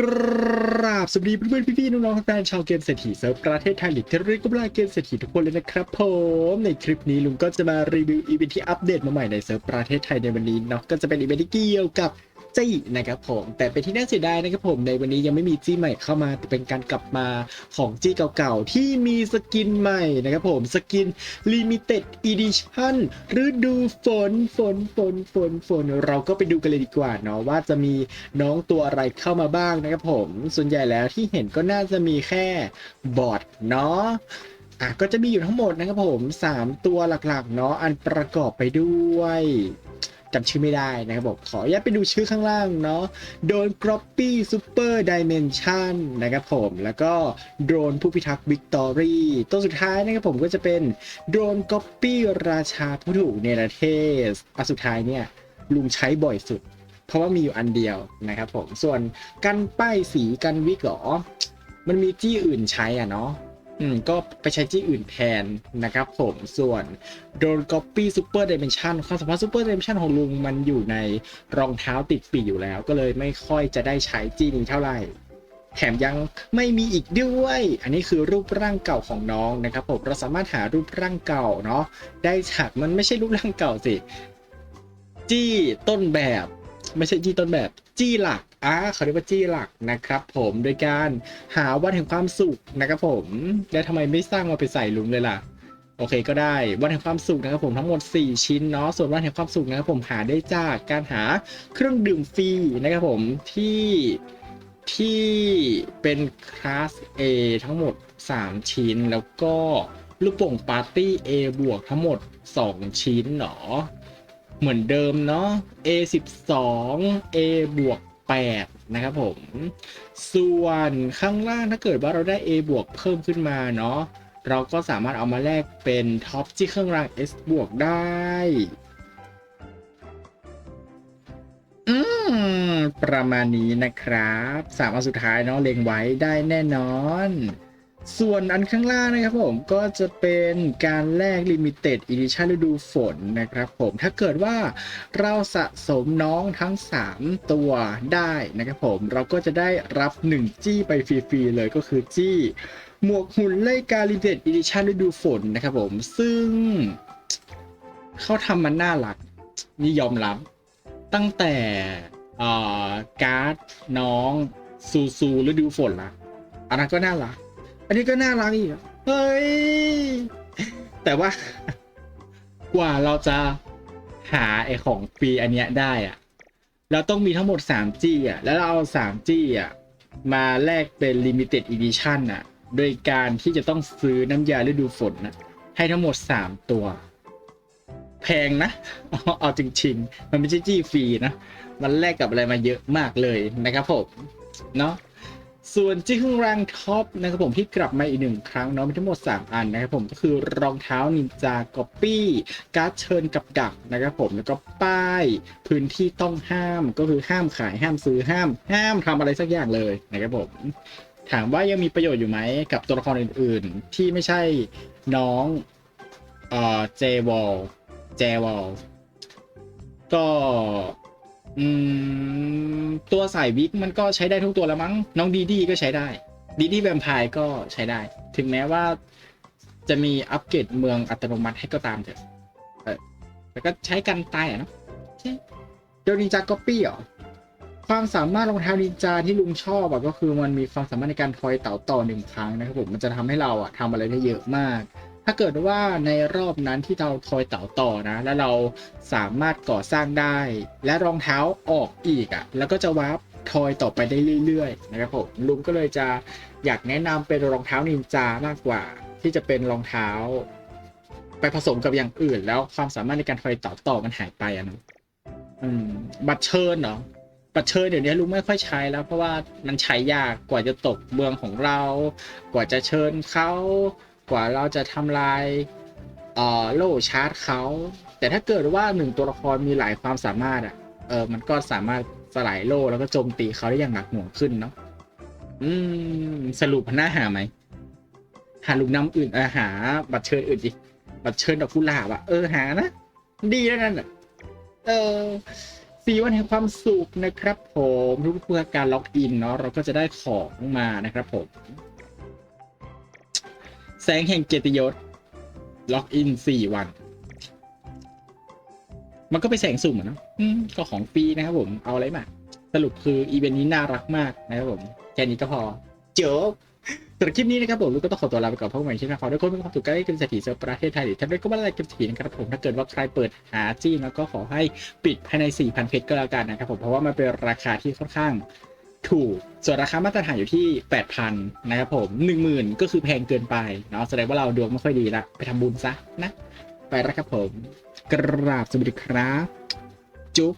กราบสวัสดีเพื่อนๆพี่ๆน้องๆแฟนชาวเกมเศรษฐีเซิร์ฟประเทศไทยหรือที่เรียกก็ว่าเกมเศรษฐีทุกคนเลยนะครับผมในคลิปนี้ลุงก็จะมารีวิวอีเวนท์ที่อัปเดตมาใหม่ในเซิร์ฟประเทศไทยในวันนี้เนาะก็จะเป็นอีเวนท์ที่เกี่ยวกับ จี้นะครับผมแต่เป็นที่น่าเสียดายนะครับผมในวันนี้ยังไม่มีจี้ใหม่เข้ามาแต่เป็นการกลับมาของจี้เก่าๆ ที่มีสกินใหม่นะครับผมสกิน Limited Edition ฤดูฝนฝนฝนฝนฝน เราก็ไปดูกันเลยดีกว่าเนาะว่าจะมีน้องตัวอะไรเข้ามาบ้างนะครับผมส่วนใหญ่แล้วที่เห็นก็น่าจะมีแค่บอทเนาะอะก็จะมีอยู่ทั้งหมดนะครับผม 3 ตัวหลักๆ เนาะอันประกอบไปด้วย จำชื่อไม่ได้นะครับผมขออนุญาตไปดูชื่อข้างล่างเนาะโดน g r o p p y Super Dimension นนะครับผม แล้วก็โดรนผู้พิทักษ์ Victory ตัวสุดท้ายนะครับผมก็จะเป็นโดรน g r o p p y ราชาผู้ถูกเนรเทศอันสุดท้ายเนี่ยลุงใช้บ่อยสุด เพราะว่ามีอยู่อันเดียวนะครับผมส่วนกันป้ายสีกันวิกหรอมันมีจี้อื่นใช้อะเนาะ อืมก็ไปใช้จี้อื่นแทนนะครับผมส่วนโดน Copy Super Dimension ความสามารถ Super Dimension ของลุงมันอยู่ในรองเท้าติดปีกอยู่แล้ว ก็เลยไม่ค่อยจะได้ใช้จี้นี้เท่าไหร่ แถมยังไม่มีอีกด้วย อันนี้คือรูปร่างเก่าของน้องนะครับผมเราสามารถหารูปร่างเก่าเนาะได้จากมันไม่ใช่รูปร่างเก่าสิ จี้ต้นแบบ ไม่ใช่จี้ต้นแบบ จี้หลัก อ่าเขาเรียกว่าจี้หลักนะครับ ผมโดยการหาวันแห่งความสุขนะครับผมแล้วทำไมไม่สร้างมาไปใส่ลุงเลยล่ะโอเคก็ได้วันแห่งความสุขนะครับผมทั้งหมด 4 ชิ้นเนาะส่วนวันแห่งความสุขนะครับผมหาได้จากการหาเครื่องดื่มฟรีนะครับผมที่ที่เป็นคลาส A ทั้งหมด 3 ชิ้น แล้วก็ลูกโป่งปาร์ตี้ A บวกทั้งหมด 2 ชิ้นเนาะเหมือนเดิมเนาะ A 12 A บวก 8 นะครับผม ส่วนข้างล่างถ้าเกิดว่าเราได้ A บวกเพิ่มขึ้นมาเนาะเราก็สามารถเอามาแลกเป็นท็อปที่เครื่องราง S บวกได้ อืม ประมาณนี้นะครับ สามอันสุดท้ายเนาะเล็งไว้ได้แน่นอน ส่วนอันข้างล่างนะครับผมก็จะเป็นการแลก Limited Edition ฤดูฝนนะครับผมถ้าเกิดว่าเราสะสมน้องทั้ง 3 ตัวได้นะครับผมเราก็จะได้รับ 1 จี้ไปฟรีๆเลยก็คือจี้หมวกหุ่นไล่กา Limited Edition ฤดูฝนนะครับผมซึ่งเขาทำมันน่ารักนี่ยอมรับตั้งแต่การ์ดน้องซูซูฤดูฝนละอันนั้นก็น่ารัก อันนี้ก็น่ารักอีกอะเฮ้ย แต่ว่า กว่าเราจะหาไอของฟรีอันเนี้ยได้อะเราต้องมีทั้งหมด 3G อะ แล้วเราเอา 3G อะ มาแลกเป็น Limited Edition อะ โดยการที่จะต้องซื้อน้ำยาฤดูฝนนะให้ทั้งหมด 3 ตัว แพงนะ เอาเอาจริง ๆ มันไม่ใช่จี้ฟรีนะ มันแลกกับอะไรมาเยอะมากเลยนะครับผม เนาะ ส่วนจี้เครื่องรงท็อปนะครับผมที่กลับมาอีกหนึ่งครั้งเนาะมีทั้งหมด 3 อันนะครับผมก็คือรองเท้านินจากอปปี้การ์ดเชิญกับดักนะครับผมแล้วก็ป้ายพื้นที่ต้องห้ามก็คือห้ามขายห้ามซื้อห้าม ห้ามทำอะไรสักอย่างเลยนะครับผมถามว่ายังมีประโยชน์อยู่ไหมกับตัวละครอื่น ๆ ที่ไม่ใช่น้องเอ่อเจวอลเจวอลก็ อืมตัวสายวิกมันก็ใช้ได้ทุกตัวแล้วมั้ง น้องดีดีก็ใช้ได้ ดีดีแวมไพร์ก็ใช้ได้ ถึงแม้ว่าจะมีอัปเกรดเมืองอัตโนมัติให้ก็ตามเถอะเออแต่ก็ใช้กันตายอะเนาะใช่เดี๋ยวนินจาก็ปี้เหรอความสามารถรองเท้านินจาที่ลุงชอบอะก็คือมันมีความสามารถในการทอยเต่าต่อหนึ่งครั้งนะครับผมมันจะทำให้เราอะทำอะไรได้เยอะมาก ถ้าเกิดว่าในรอบนั้นที่เราทอยเต่าต่อนะ แล้วเราสามารถก่อสร้างได้ และรองเท้าออกอีกอะแล้วก็จะวาร์ปทอยต่อไปได้เรื่อยๆนะครับผมลุงก็เลยจะอยากแนะนำเป็นรองเท้านินจามากกว่า ที่จะเป็นรองเท้า ไปผสมกับอย่างอื่น แล้วความสามารถในการทอยเต่าต่อมันหายไปอะนะอืมบัตเชิญเหรอบัตเชิญเดี๋ยวนี้ลุงไม่ค่อยใช้แล้ว เพราะว่ามันใช้ยากกว่าจะตกเมืองของเรา กว่าจะเชิญเขา กว่าเราจะทำลายเอ่อโล่ชาร์จเขา แต่ถ้าเกิดว่าหนึ่งตัวละครมีหลายความสามารถอะเออมันก็สามารถสลายโล่แล้วก็โจมตีเขาได้อย่างหนักหน่วงขึ้นเนาะอืมสรุปหน้าหาไหมหาลุงน้ำอื่นเออหา บัตรเชิญอื่นดิบัตรเชิญดอกกุหลาบอะเออหานะดีแล้วนั่นอะเออสี่วันแห่งความสุขนะครับ ผมทุกเพื่อการล็อกอินเนาะเราก็จะได้ของมานะครับผม แสงแห่งเกียรติยศล็อกอินสี่วัน มันก็ไปแสงสุ่มอะเนาะอืมก็ของฟรีนะครับผมเอาอะไรมา สรุปคืออีเวนต์นี้น่ารักมากนะครับผม แค่นี้ก็พอจบสำหรับคลิปนี้นะครับผมลูกก็ต้องขอตัวลาไปก่อนเพบกันใหม่คลิปหน้าขอให้ทุกคนมีความสุขใกล้เป็นเศรษฐีเซอร์ประเทศไทยหรือท่านใดก็ไม่ได้เก็บถีนะครับผมถ้าเกิดว่าใครเปิดหาจี้แล้วก็ขอให้ปิดภายใน 4,000เพชรก็แล้วกันนะครับผมเพราะว่ามันเป็นราคาที่ค่อนข้าง ถูก ส่วนราคามาตรฐานอยู่ที่ 8,000 นะครับผม 10,000 ก็คือแพงเกินไปเนาะแสดงว่าเราดวงไม่ค่อยดีละไปทำบุญซะนะ ไปแล้วครับผม กราบสวัสดีครับ จุ๊บ